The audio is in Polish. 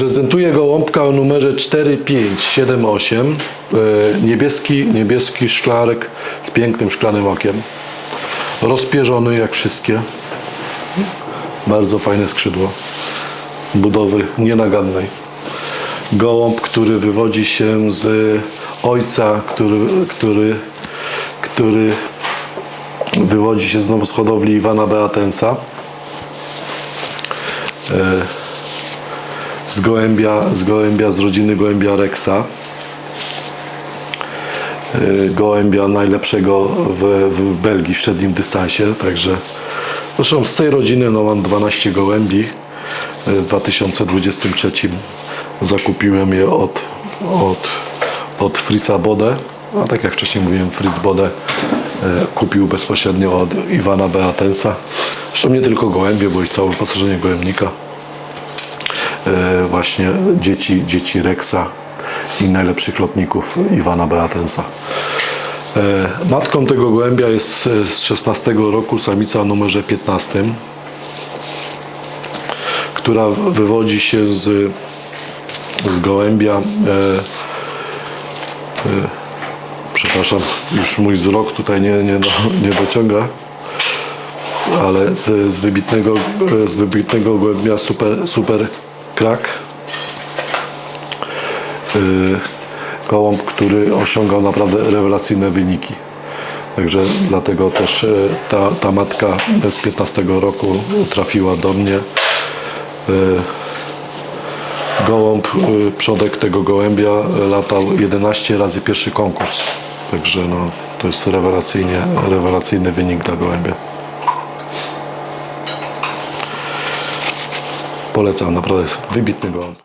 Prezentuję gołąbka o numerze 4578. E, Niebieski, niebieski szklarek z pięknym szklanym okiem. Rozpierzony jak wszystkie. Bardzo fajne skrzydło. Budowy nienagannej. Gołąb, który wywodzi się z ojca, który, który, który wywodzi się znowu z hodowli Iwana Beatensa. Z gołębia, z gołębia z rodziny gołębia Rexa. Y, Gołębia najlepszego w, w Belgii w średnim dystansie, także zresztą z tej rodziny no, mam 12 gołębi. Y, W 2023 zakupiłem je od, od, od Fritza Bode, a tak jak wcześniej mówiłem, Fritz Bode y, kupił bezpośrednio od Iwana Beatensa. Zresztą nie tylko gołębie, bo i całe wyposażenie gołębnika właśnie dzieci, dzieci Rexa i najlepszych lotników Iwana Beatensa. E, Matką tego gołębia jest e, z 16 roku samica numerze 15, która wywodzi się z, z gołębia. E, e, przepraszam, już mój wzrok tutaj nie, nie, nie dociąga ale z, z, wybitnego, z wybitnego gołębia super, super krak. Yy, Gołąb, który osiągał naprawdę rewelacyjne wyniki. Także dlatego też yy, ta, ta matka z 15 roku trafiła do mnie. Yy, Gołąb, przodek tego gołębia latał 11 razy pierwszy konkurs. Także no, to jest rewelacyjnie, rewelacyjny wynik dla gołębia. Polecam, naprawdę wybitny gołąb.